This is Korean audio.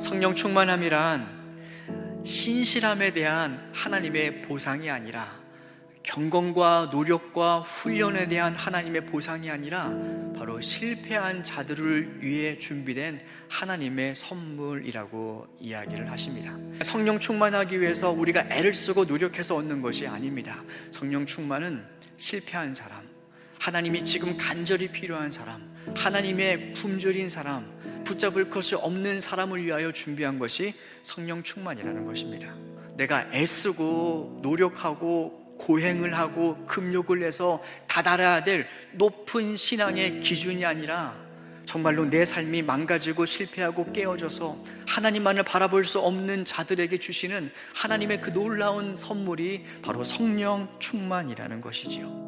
성령 충만함이란 신실함에 대한 하나님의 보상이 아니라 경건과 노력과 훈련에 대한 하나님의 보상이 아니라 바로 실패한 자들을 위해 준비된 하나님의 선물이라고 이야기를 하십니다. 성령 충만하기 위해서 우리가 애를 쓰고 노력해서 얻는 것이 아닙니다. 성령 충만은 실패한 사람, 하나님이 지금 간절히 필요한 사람, 하나님의 굶주린 사람, 붙잡을 것이 없는 사람을 위하여 준비한 것이 성령 충만이라는 것입니다. 내가 애쓰고 노력하고 고행을 하고 금욕을 해서 다달아야 될 높은 신앙의 기준이 아니라 정말로 내 삶이 망가지고 실패하고 깨어져서 하나님만을 바라볼 수 없는 자들에게 주시는 하나님의 그 놀라운 선물이 바로 성령 충만이라는 것이지요.